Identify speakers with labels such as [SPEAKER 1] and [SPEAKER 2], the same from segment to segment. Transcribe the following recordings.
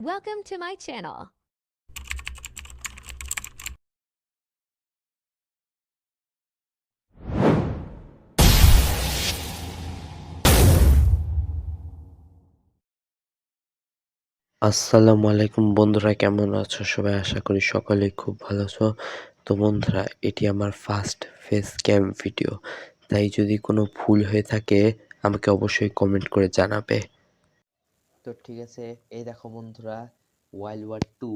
[SPEAKER 1] Welcome to my channel.
[SPEAKER 2] আসসালামু আলাইকুম বন্ধুরা, কেমন আছো? সবাই আশা করি সকলেই খুব ভালো আছো। তো বন্ধুরা, এটি আমার ফার্স্ট ফেস ক্যাম ভিডিও তাই যদি কোনো ভুল হয়ে থাকে, আমাকে অবশ্যই কমেন্ট করে জানাবে। তো ঠিক আছে। এই দেখো বন্ধুরা wild war two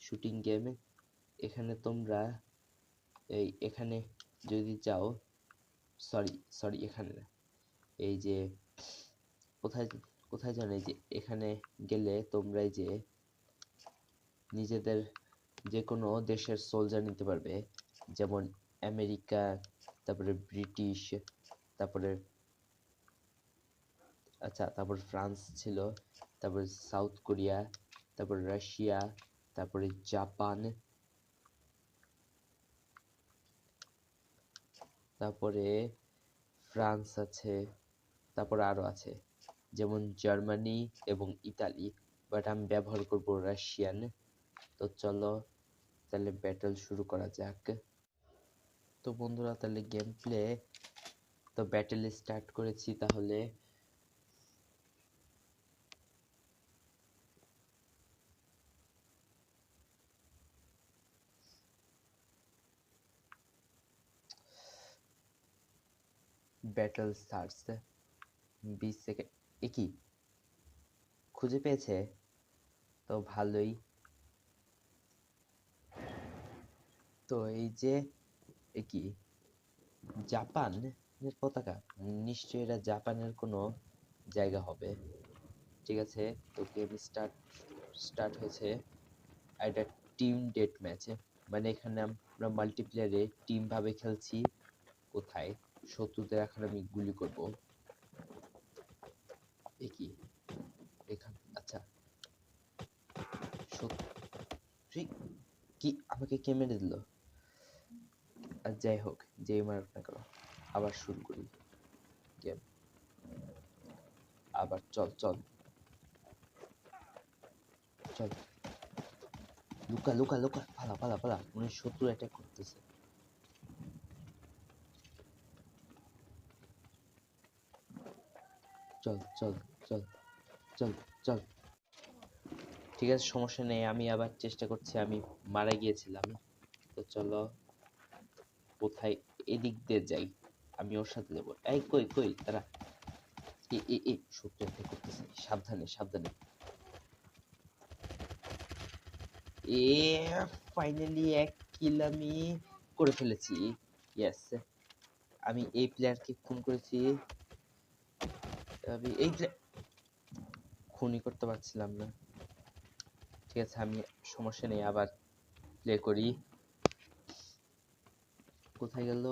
[SPEAKER 2] shooting game এখানে তোমরা এই এখানে যদি যাও সরি সরি এখানে এই যে কোথায় কোথায় জানো যে এখানে গেলে তোমরা এই যে নিজেদের যে কোনো দেশের সোলজার নিতে পারবে। যেমন আমেরিকা, তারপরে ব্রিটিশ, তারপরে আচ্ছা তারপর ফ্রান্স ছিল, তারপরে সাউথ কোরিয়া, তারপর রাশিয়া, তারপরে জাপান, তারপরে ফ্রান্স আছে, তারপরে আরও আছে, যেমন জার্মানি এবং ইতালি বাট আমি ব্যবহার করব রাশিয়ান। তো চলো, তাহলে ব্যাটল শুরু করা যাক। তো বন্ধুরা, তাহলে গেম প্লে তো ব্যাটেল স্টার্ট করেছি তাহলে। ব্যাটল স্টার্টস বিশ সেকেন্ড এ কি? খুঁজে পেয়েছে? তো ভালোই। তো এই যে এ কি? জাপানের পতাকা? নিশ্চয়ই এটা জাপানের কোনো জায়গা হবে। ঠিক আছে, তো গেম স্টার্ট স্টার্ট হয়েছে। এটা টিম ডেট ম্যাচ মানে এখানে আমরা মাল্টিপ্লেয়ারে টিম ভাবে খেলছি। কোথায়? শত্রুদের এখন আমি গুলি করব। কি? এখান আচ্ছা। কি আমাকে কে মেরে দিল? আর যাই হোক, যেই মারুক না কেন, আবার শুরু করি। গেম। আবার চল চল। চল। লুকা লুকা লুকা, পালা পালা পালা। উনি শত্রু অ্যাটাক করতেছে। চল চল চল চল চল। ঠিক আছে, সমস্যা নেই, আমি আবার চেষ্টা করছি, আমি মারা গিয়েছিলাম। তো চলো, কোথায়? এদিক দিয়ে যাই, আমি ওর সাথে যাব। এই, কই কই তারা এ এ এ সত্যি করতেছে, সাবধানে সাবধানে। এ ফাইনালি এক কিল আমি করে ফেলেছি। ইয়েস আমি এই প্লেয়ারকে খুন করেছি। আমি এই যে খুনি করতে পারছিলাম না। ঠিক আছে, আমি সমস্যা নেই, আবার প্লে করি। কোথায় গেল?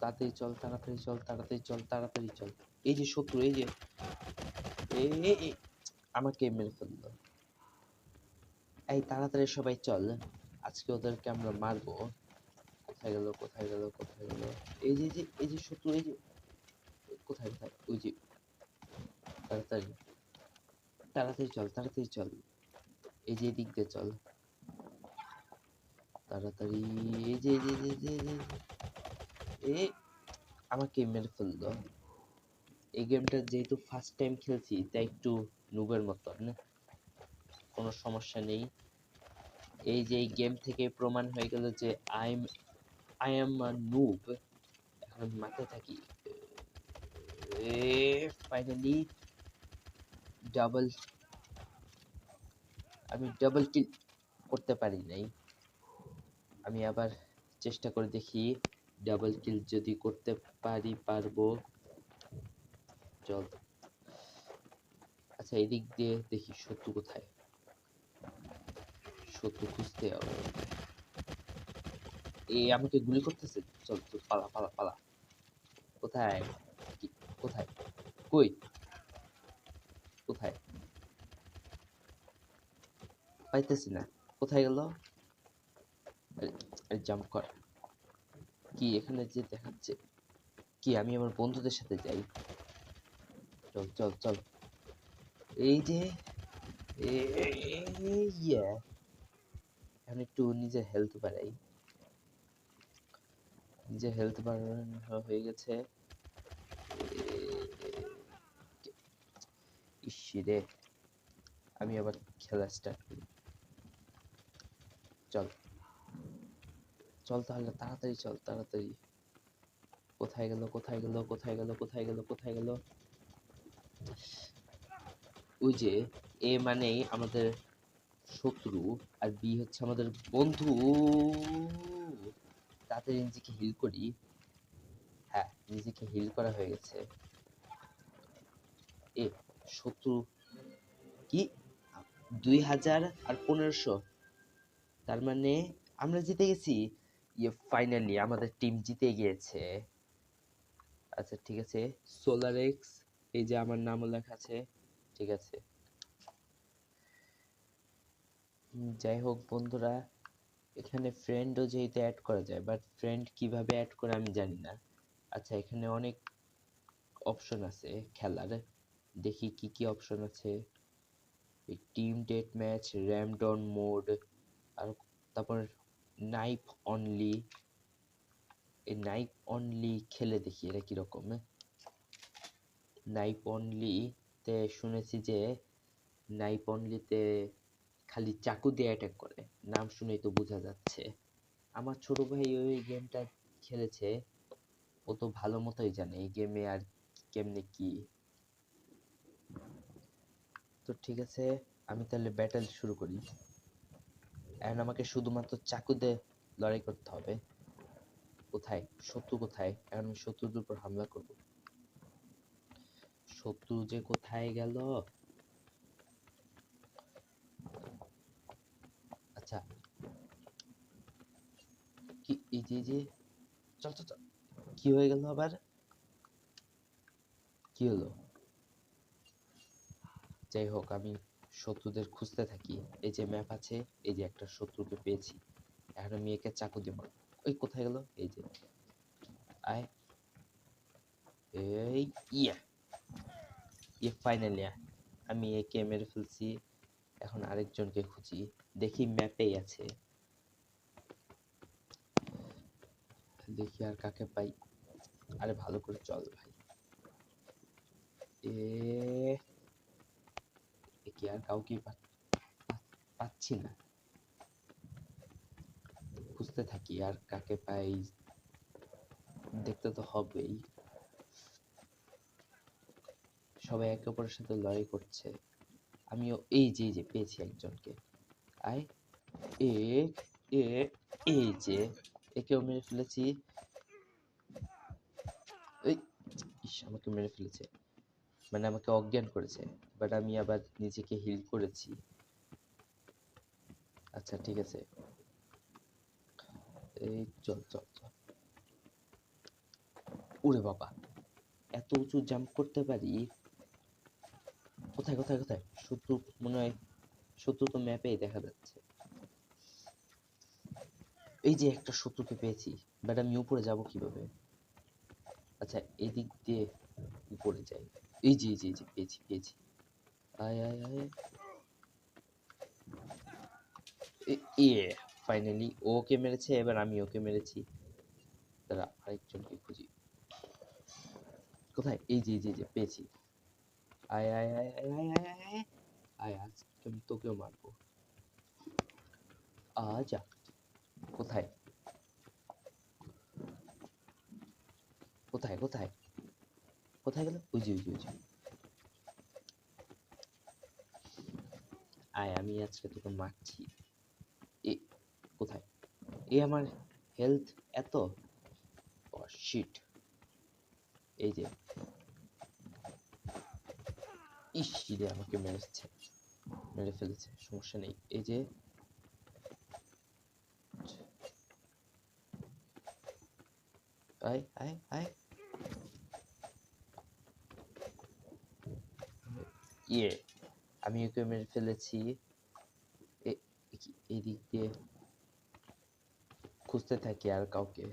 [SPEAKER 2] তাড়াতাড়ি চল তাড়াতাড়ি চল তাড়াতাড়ি চল তাড়াতাড়ি চল। এই যে শত্রু, এই যে আমাকে মেরে ফেলল। এই তাড়াতাড়ি সবাই চল, আজকে ওদেরকে আমরা মারবো। কোথায় গেল কোথায় গেল কোথায় গেল? এই যে এই যে শত্রু, এই যে কোথায় কোথায় ওই যে তাড়াতাড়ি তাড়াতাড়ি চল তাড়াতাড়ি চল। এই যে এদিক দিয়ে চল। তাড়াতাড়ি, এই যে এই যে এই যে। এ আমাকে মেরে ফেলল এই গেমটা যেহেতু ফার্স্ট টাইম খেলছি, তাই একটু নুবের মতন কোনো সমস্যা নেই। এই যে এই গেম থেকে প্রমাণ হয়ে গেল যে I am I am noob এখন মাথায় থাকি ফাইনালি ডাবল আমি ডাবল কিল করতে পারি নাই। আমি আবার চেষ্টা করে দেখি ডাবল কিল যদি করতে পারি, পারব। চল। আচ্ছা এদিক দিয়ে দেখি শত্রু কোথায়। শত্রু খুঁজতে হবে। এ, আমাকে গুলি করতেছে? চল চল, পালা পালা পালা। কোথায়? কোথায়? কই? কোথায়? পাইতেছি না। কোথায় গেল? জাম্প কর। কি এখানে যে দেখাচ্ছে? কি আমি আমার বন্ধুদের সাথে যাই? চল চল চল। এই যে এখন একটু নিজের হেলথ বাড়াই। নিজের হেলথ বাড়ানো হয়ে গেছে। ইসিরে আমি আবার খেলা স্টার্ট করি। চল। চল তাহলে, তাড়াতাড়ি চল, তাড়াতাড়ি। কোথায় গেল কোথায় গেল কোথায় গেল কোথায় গেল কোথায় গেল? ওই যে এ মানেই আমাদের শত্রু আর বি হচ্ছে আমাদের বন্ধু। তাড়াতাড়ি নিজেকে হিল করি। হ্যাঁ নিজেকে হিল করা হয়ে গেছে। এ শত্রু কি? দুই হাজার আর পনেরোশো। তার মানে আমরা জিতে গেছি। ইয়ে ফাইনালি আমাদের টিম জিতে গিয়েছে। আচ্ছা ঠিক আছে। সোলার এক্স এই যে আমার নামও লেখা আছে, ঠিক আছে। যাই হোক বন্ধুরা, এখানে ফ্রেন্ডও যেহেতু অ্যাড করা যায় বাট ফ্রেন্ড কীভাবে অ্যাড করে আমি জানি না। আচ্ছা এখানে অনেক অপশন আছে খেলার। দেখি কি কি অপশন আছে। Team death match random mode আর তারপর নাইফ অনলি এই নাইফ অনলি খেলে দেখি এটা কীরকম নাইফ অনলি তে শুনেছি যে নাইফ অনলিতে খালি চাকু দিয়ে অ্যাটাক করে। নাম শুনেই তো বোঝা যাচ্ছে। আমার ছোট ভাই ওই গেমটা খেলেছে। ও তো ভালো মতোই জানে। এই গেমে আর কেমনে কি তো ঠিক আছে, আমি তাহলে ব্যাটেল শুরু করি। এখন আমাকে শুধুমাত্র চাকু দিয়ে লড়াই করতে হবে। কোথায়? শত্রু কোথায়? এখন আমি শত্রুর উপর হামলা করব। শত্রু যে কোথায় গেল? আচ্ছা। কি, এই যে যে চল চল। কি হয়ে গেল আবার? কি হলো? যাই হোক, আমি শত্রুদের খুঁজতে থাকি। এই যে ম্যাপ আছে, এই যে একটা শত্রুকে পেয়েছি। এখন আমি একে চাকু দিয়ে মারবো। ওই কোথায় গেল? এই যে। আয়। এই, ইয়া। ইয়ে ফাইনালি আমি একে মেরে ফেলছি। এখন আরেকজনকে খুঁজি। দেখি ম্যাপেই আছে। দেখি আর কাকে পাই। আরে ভালো করে চল ভাই। এ এ কি আর কাউকে পাচ্ছি না। খুঁজতে থাকি আর কাকে পাই। দেখতে তো হবেই। সবাই একে অপরের সাথে লড়াই করছে। আমিও এই যে যে পেয়েছি একজনকে। আয়, এ এ এই যে, একেও মেরে ফেলেছি। এই আমাকে মেরে ফেলেছে। মানে আমাকে অজ্ঞান করেছে বাট আমি আবার নিজেকে হিল করেছি। আচ্ছা ঠিক আছে। এই চল চল চল। ওরে বাবা, এত উঁচু জাম্প করতে পারি? কোথায় কোথায় কোথায়? শত্রু মনে হয়, শত্রু তো ম্যাপেই দেখা যাচ্ছে। এই যে একটা শত্রুকে পেয়েছি বাট আমি উপরে যাব কীভাবে? আচ্ছা এদিক দিয়ে উপরে যাই। এই যে এই যে এই যে পেয়েছি পেয়েছি আয় আয় আয় ইয়ে ফাইনালি ওকে মেরেছে, এবার আমি ওকে মেরেছি। তারা আরেকজনকে খুঁজি। কোথায়? এই যে এই যে পেয়েছি। আয় আয় আয় আয় আয় আয় আয় আয়। আজকে আমি তোকেও মারবো। আজা কোথায়? কোথায় কোথায়? কোথায় গেল? ওই যে ওই যে আয়, আমি আজকে তোকে মারছি। এ, কোথায়? এ আমার হেলথ এত? শিট এই যে। ইস রে আমাকে মেরেছে। মেরে ফেলেছে, সমস্যা নেই। এই যে। আয় আয় আয়। ইয়ে আমি ওকে মেরে ফেলেছি। এদিক দিয়ে খুঁজতে থাকি আর কাউকে।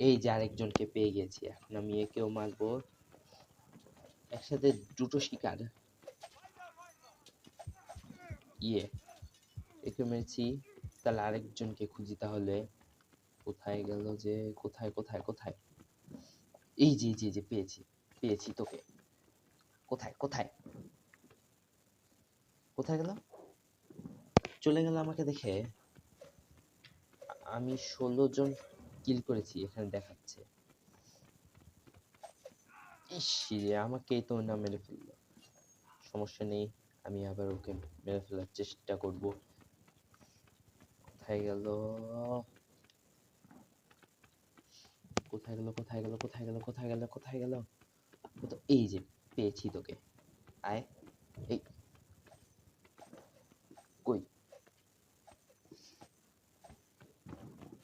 [SPEAKER 2] এই যে আরেকজনকে পেয়ে গেছি, এখন আমি একেও মারবো। একসাথে দুটো শিকার। ইয়ে একে মেরেছি। তাহলে আরেকজনকে খুঁজি তাহলে। কোথায় গেল যে, কোথায় কোথায় কোথায়? এই যে যে যে, পেয়েছি পেয়েছি তোকে। কোথায় কোথায়? কোথায় গেল চলে গেল আমাকে দেখে আমি ষোলো জন কিল করেছি, এখানে দেখাচ্ছে। আমাকেই তো না মেরে ফেলল। সমস্যা নেই, আমি আবার ওকে মেরে ফেলার চেষ্টা করব। কোথায় গেল? কোথায় গেল কোথায় গেল কোথায় গেল কোথায় গেল কোথায় গেল? এই যে, পেয়েছি তোকে। আয়, এই কই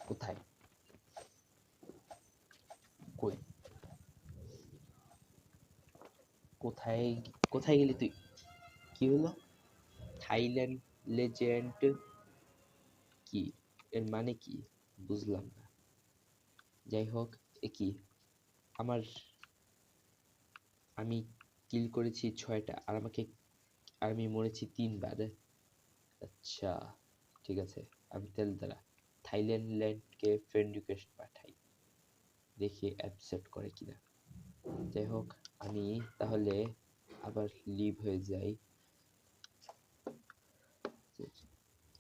[SPEAKER 2] কোথায়? কই? কোথায় কোথায় গেলি তুই? কি হলো? থাইল্যান্ড লেজেন্ড কি? এর মানে কি? বুঝলাম না। যাই হোক, এ কি? আমার, আমি কিল করেছি ছয়টা আর আমাকে, আর আমি মরেছি তিনবার। আচ্ছা ঠিক আছে, আমি তাহলে দাঁড়া থাইল্যান্ড ল্যান্ডকে ফ্রেন্ড রিকোয়েস্ট পাঠাই। দেখি অ্যাকসেপ্ট করে কিনা। যাই হোক, আমি তাহলে আবার লিভ হয়ে যাই।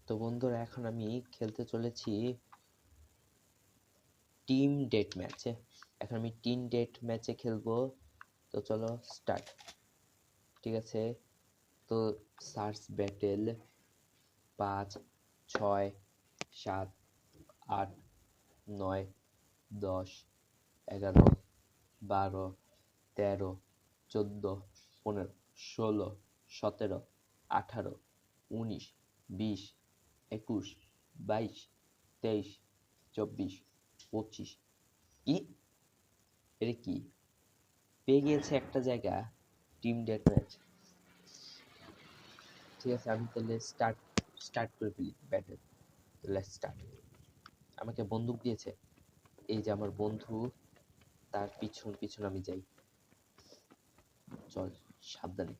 [SPEAKER 2] তো বন্ধুরা, এখন আমি খেলতে চলেছি টিম ডেট ম্যাচে এখন আমি টিম ডেট ম্যাচে খেলব। তো চলো স্টার্ট ঠিক আছে? তো সার্চ ব্যাটেল পাঁচ, ছয়, সাত আট, নয়, দশ, এগারো, বারো, তেরো, চোদ্দ, পনেরো, ষোলো, সতেরো, আঠারো, উনিশ, বিশ, একুশ, বাইশ, তেইশ, চব্বিশ, পঁচিশ। কি এটা কি? পেয়ে গিয়েছে একটা জায়গা, টিম ডেট ম্যাচ ঠিক আছে, আমি তাহলে স্টার্ট স্টার্ট করে ফেলি ব্যাটেল তাহলে স্টার্ট আমাকে বন্দুক দিয়েছে। এই যে আমার বন্ধু, তার পিছন পিছন আমি যাই। চল, সাবধানে।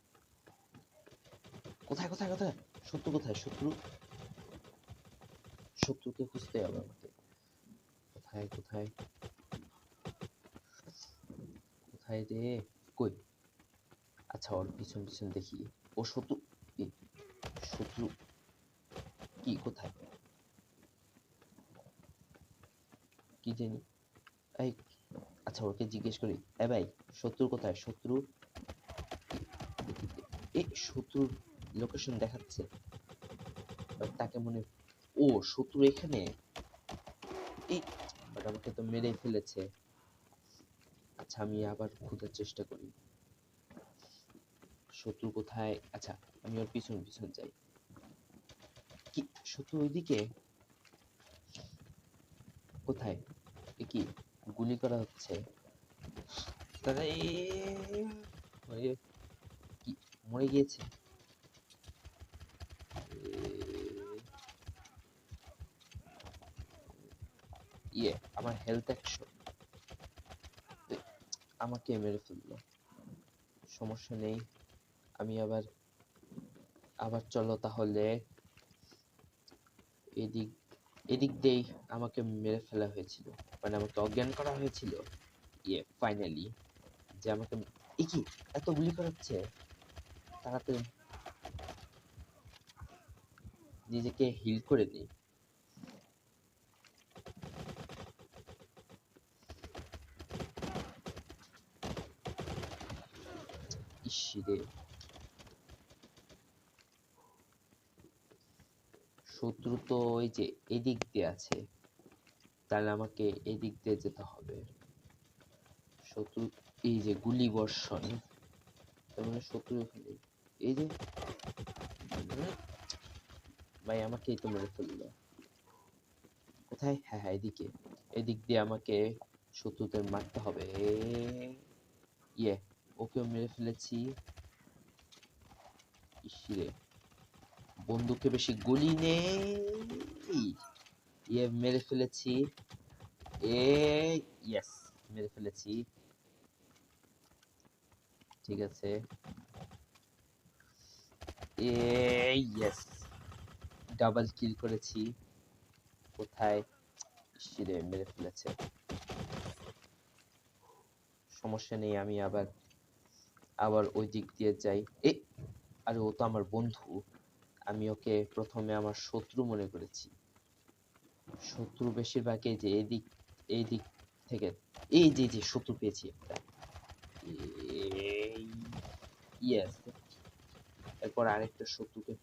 [SPEAKER 2] কোথায় কোথায় কোথায়? শত্রু কোথায়? শত্রু? শত্রুকে খুঁজতে হবে আমাকে। কোথায় কোথায়? কোথায় রে? কই? আচ্ছা ওর পিছন পিছন দেখি। ও শত্রু? শত্রু? কি, কোথায়? কি জানি? এই আচ্ছা ওকে জিজ্ঞেস করি। এ ভাই শত্রু কোথায়? শত্রু? এ শত্রুর লোকেশন দেখাচ্ছে। তাকে মনে ও, শত্রু এখানে? বাট আমাকে তো মেরেই ফেলেছে। আচ্ছা আমি আবার খোঁজার চেষ্টা করি। শত্রু কোথায়? আচ্ছা আমি ওর পিছন পিছন যাই। কি, শত্রু ওইদিকে কোথায় এ কি গুলি করা হচ্ছে। দাদা কি? মরে গিয়েছে? ইয়ে আমার হেলথ একশো আমাকে মেরে ফেলল। সমস্যা নেই। আমি আবার আবার চলো তাহলে। এদিক এদিক দিয়েই আমাকে মেরে ফেলা হয়েছিল। মানে আমাকে অজ্ঞান করা হয়েছিল। ইয়ে ফাইনালি যে আমাকে কি? এত গুলি করাচ্ছে? তাড়াতাড়ি নিজেকে হিল করে দিই শত্রু তো ওই যে এদিক দিয়ে আছে। তাহলে আমাকে এদিক দিয়ে যেতে হবে। শত্রু, এই যে গুলি বর্ষণ, তার মানে শত্রু এখানে, এই যে, ভাই আমাকেই তো মেরে ফেলল। কোথায়? হ্যাঁ হ্যাঁ এদিকে, এদিক দিয়ে আমাকে শত্রুদের মারতে হবে। ইয়ে ওকেও মেরে ফেলেছি। ইসিরে বন্দুকে বেশি গুলি নেই। ইয়ে মেরে ফেলেছি। এ ইয়েস মেরে ফেলেছি। ঠিক আছে। এ ইয়েস ডাবল কিল করেছি। কোথায়? শিরে মেরে ফেলেছে। সমস্যা নেই, আমি আবার আবার ওই দিক দিয়ে যাই। এ, আরে ও তো আমার বন্ধু। আমি ওকে প্রথমে আমার শত্রু মনে করেছি। শত্রু বেশিরভাগই যে এই দিক এই দিক থেকে, এই যে যে শত্রু পেয়েছি একটা ইয়েস এরপর আরেকটা শত্রুকে।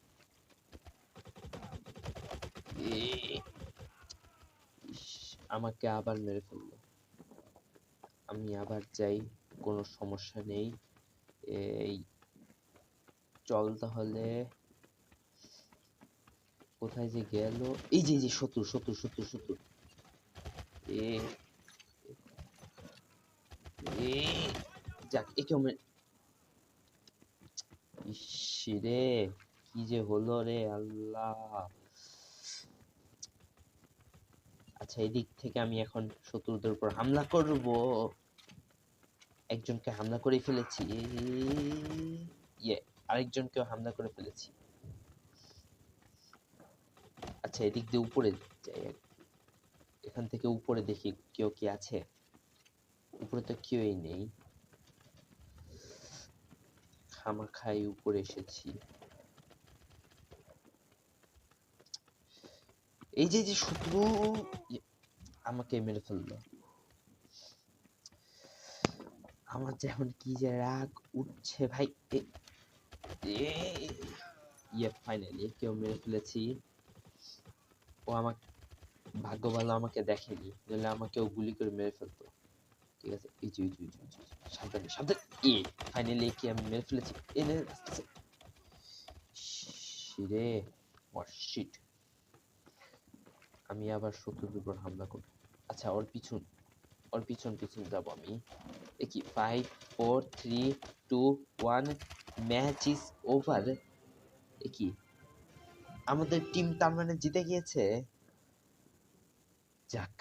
[SPEAKER 2] আমাকে আবার মেরে ফেলল। আমি আবার যাই, কোনো সমস্যা নেই। এই, চল তাহলে। কোথায় যে গেল? এই যে যে শত্রু শত্রু শত্রু শত্রু এ যাক ইস রে, কি যে হলো রে আল্লাহ। আচ্ছা এদিক থেকে আমি এখন শত্রুদের উপর হামলা করব। একজনকে হামলা করে ফেলেছি। ইয়ে আরেকজনকেও হামলা করে ফেলেছি। আচ্ছা এদিক দিয়ে উপরে যাই এখান থেকে উপরে দেখি কেউ কি আছে। উপরে তো কেউই নেই। খামাখাই উপরে এসেছি। এই যে যে শত্রু ইয়ে, আমাকে মেরে ফেলল। আমার যে এখন কি যে রাগ উঠছে ভাই ইয়ে ফাইনালি কেউ মেরে ফেলেছি। ও আমার ভাগ্য ভালো আমাকে দেখেনি নইলে ও গুলি করে মেরে ফেলতো। ঠিক আছে? এই যে এই যে, সাবধানে সাবধানে এ ফাইনালি কি আমি মেরে ফেলেছি? এ নে। শিরে শিট আমি আবার শত্রুর উপর হামলা করব। আচ্ছা ওর পিছন ওর পিছন পিছন যাব আমি। কি five four three two one match is over কি আমাদের টিম তার মানে জিতে গিয়েছে? যাক,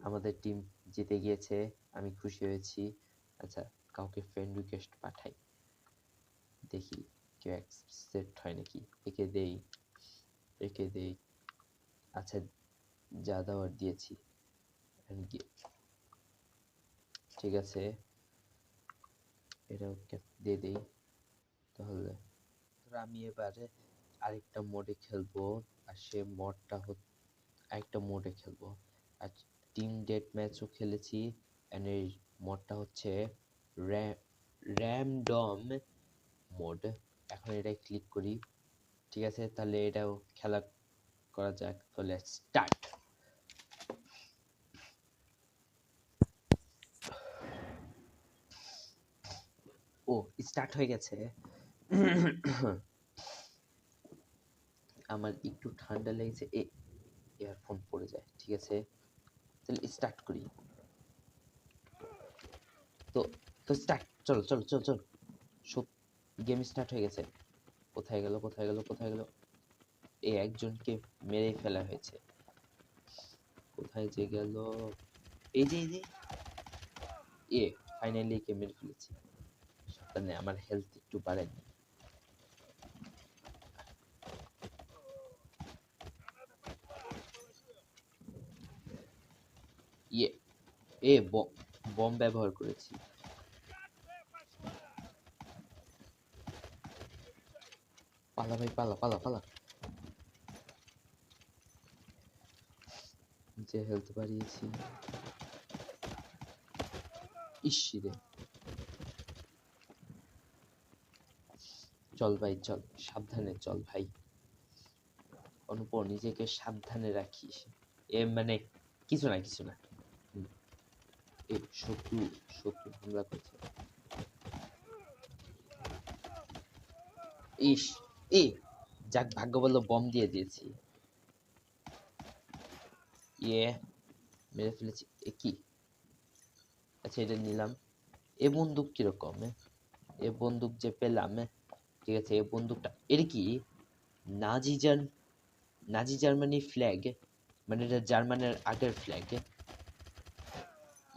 [SPEAKER 2] আমাদের টিম জিতে গিয়েছে, আমি খুশি হয়েছি। আচ্ছা কাউকে ফ্রেন্ড রিকোয়েস্ট পাঠাই। দেখি, কেউ অ্যাকসেপ্ট হয় নাকি? একে দেই একে দেই। আচ্ছা যা দেওয়ার দিয়েছি। ঠিক আছে। এটাও দিয়ে দেই। তাহলে আমি এবারে আরেকটা মোডে খেলব, আর সে মোডটা আরেকটা মোডে খেলব। আর টিম ডেট ম্যাচও খেলেছি অ্যান্ড এই মোডটা হচ্ছে র্যামডম মোড এখন এটাই ক্লিক করি। ঠিক আছে, তাহলে এটাও খেলা করা যাক তাহলে স্টার্ট ও স্টার্ট হয়ে গেছে। আমার একটু ঠান্ডা লেগেছে, এ ইয়ারফোন পড়ে যায়, ঠিক আছে? তাহলে স্টার্ট করি। তো তো স্টার্ট চলো চলো চলো চলো। সব গেম স্টার্ট হয়ে গেছে। কোথায় গেল কোথায় গেল কোথায় গেল? এই একজনকে মেরে ফেলা হয়েছে। কোথায় যে গেল? এই যে এই যে। এ ফাইনালি কে মেরে ফেলেছি। সাবধানে আমার হেলথ একটু বাড়েনি। ইয়ে এ বম ব্যবহার করেছি। পালা ভাই, পালা পালা পালা। যে হেলথ বাড়িয়েছি। ইসিরে চল ভাই, চল, সাবধানে চল ভাই। অনুপর নিজেকে সাবধানে রাখিস। এ মানে কিছু না কিছু না। শত্রু শত্রু হামলা করছে। ইস, এ, যাক ভাগ্য বলল বম দিয়ে দিয়েছি। ইয়ে মেরে ফেলেছি। এ কি? আচ্ছা এটা নিলাম। এ বন্দুক কীরকম, এ? বন্দুক যে পেলাম ঠিক আছে, এ বন্দুকটা, এর কি? নাজি নাজি জার্মানি ফ্ল্যাগ মানে এটা জার্মানের আগের ফ্ল্যাগ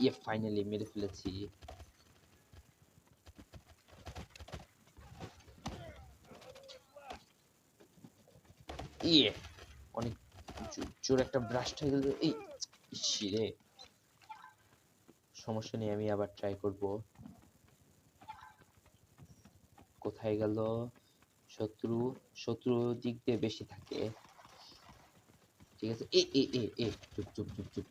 [SPEAKER 2] ইয়ে ফাইনালি মেরে ফেলেছি সমস্যা নেই, আমি আবার ট্রাই করব। কোথায় গেল? শত্রু শত্রু দিক দিয়ে বেশি থাকে। ঠিক আছে? এ এ এ এ চুপ চুপ চুপ চুপ।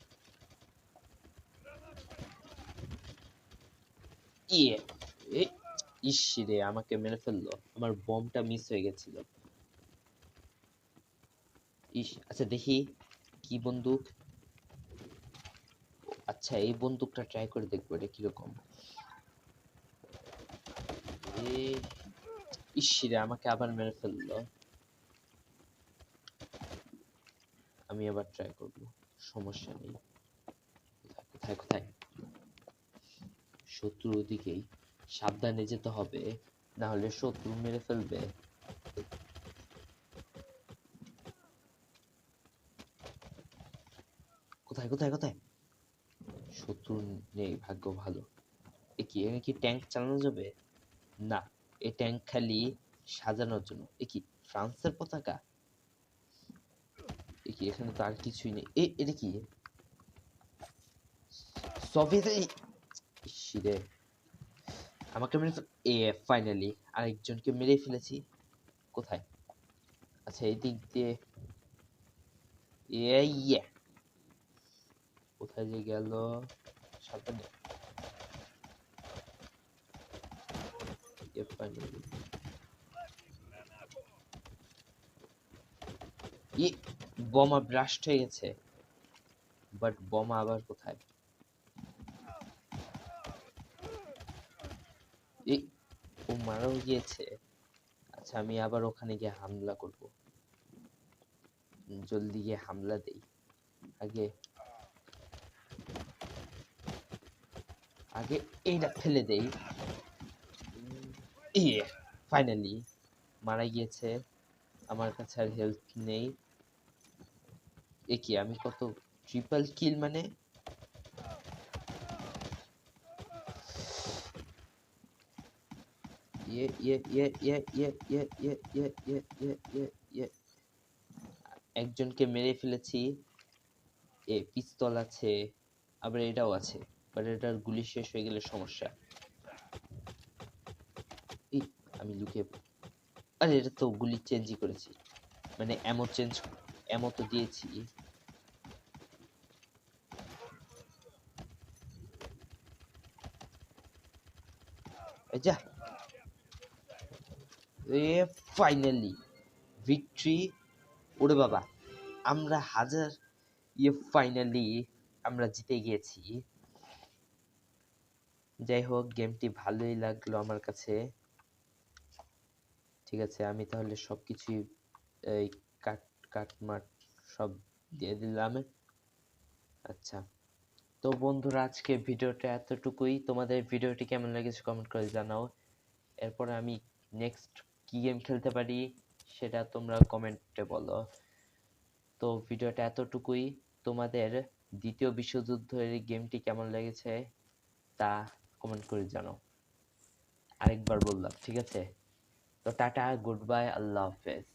[SPEAKER 2] ইয়ে এ ইসিরে আমাকে মেরে ফেলল। আমার বমটা মিস হয়ে গেছিল। ইস আচ্ছা দেখি, কি বন্দুক? আচ্ছা এই বন্দুকটা ট্রাই করে দেখব, এটা কীরকম। ইসিরে আমাকে আবার মেরে ফেলল। আমি আবার ট্রাই করব, সমস্যা নেই। কোথায় কোথায় শত্রুর দিকেই সাবধানে যেতে হবে না হলে শত্রু মেরে ফেলবে কোথায় কোথায় কোথায় শত্রু নেই ভাগ্য ভালো এ কি এখানে কি ট্যাঙ্ক চালানো যাবে না এই ট্যাঙ্ক খালি সাজানোর জন্য এ কি ফ্রান্সের পতাকা এ কি এখানে তো আর কিছুই নেই এ এটা কি সোভিয়েত ইসিরে আমাকে মেরে এ ফাইনালি আরেকজনকে মেরে ফেলেছি। কোথায়? আচ্ছা এই দিক দিয়ে। ইয়ে। কোথায় যে গেল? সাবধানে বোমা ব্লাস্ট হয়ে গেছে। বাট বোমা আবার কোথায়? এই ও মারাও গিয়েছে। আচ্ছা আমি আবার ওখানে গিয়ে হামলা করব। জলদি গিয়ে হামলা দেই। আগে আগে এইটা ফেলে দেই। ইয়ে ফাইনালি মারা গিয়েছে। আমার কাছে আর হেলথ নেই। এ কি, আমি কত ট্রিপল কিল মানে? ইয়ে ইয়ে ইয়ে ইয়ে ইয়ে ইয়ে ইয়ে ইয়ে ইয়ে ইয়ে ইয়ে ইয়ে একজনকে মেরে ফেলেছি এ পিস্তল আছে আবার এটাও আছে বাট এটার গুলি শেষ হয়ে গেলে সমস্যা আমি লুকিয়ে আরে এটা তো গুলি চেঞ্জই করেছি মানে এমো চেঞ্জ এমো তো দিয়েছি যা ফাইনালি ভিক্টরি ওরে বাবা, আমরা হাজার ইয়ে ফাইনালি আমরা জিতে গিয়েছি। যাই হোক গেমটি ভালোই লাগল আমার কাছে। ঠিক আছে, আমি তাহলে সবকিছুই এই কাট কাট মাট সব দিয়ে দিলাম। আচ্ছা তো বন্ধুরা আজকে ভিডিওটা এতটুকুই। তোমাদের ভিডিওটি কেমন লেগেছে কমেন্ট করে জানাও। এরপরে আমি নেক্সট কি গেম খেলতে পারি সেটা তোমরা কমেন্টে বলো। তো ভিডিওটা এতটুকুই। তোমাদের দ্বিতীয় বিশ্বযুদ্ধের গেমটি কেমন লেগেছে তা কমেন্ট করে জানো আরেকবার বললাম, ঠিক আছে? তো টাটা গুড বাই আল্লাহ হাফেজ।